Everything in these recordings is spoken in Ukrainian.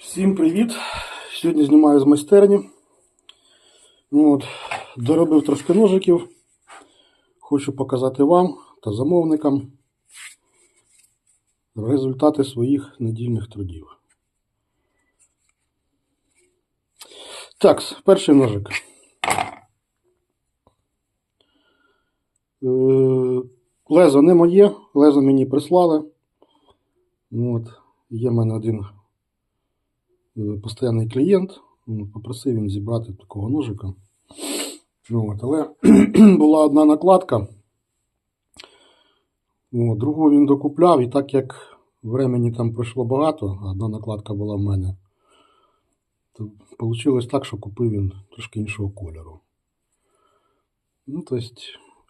Всім привіт! Сьогодні знімаю з майстерні. Ну, от, доробив трошки ножиків. Хочу показати вам та замовникам результати своїх недільних трудів. Так, перший ножик. Е, Лезо не моє, лезо мені прислали. Ну, От, є в мене один е, постійний клієнт. Попросив він зібрати такого ножика. Ну, от, але була одна накладка. От, другу він докупляв, і так як времени там пройшло багато, а одна накладка була в мене, то вийшло так, що купив він трошки іншого кольору. Ну, тобто,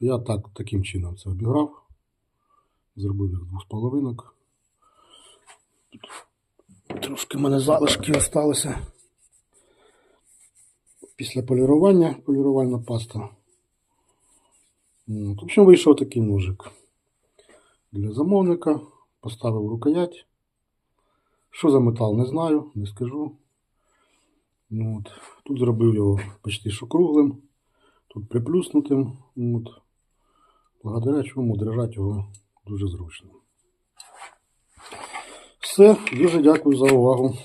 я так, таким чином це обіграв. Зробив їх двох з половинок. Трошки в мене залишки залишилися. Після полірування, полірувальна паста. В общем, вийшов такий ножик для замовника. Поставив рукоять. Що за метал, не знаю, не скажу. Ну, От. Тут зробив його почти що круглим, тут приплюснутим. От. Благодаря чому держати його дуже зручно. Все, дуже дякую за увагу.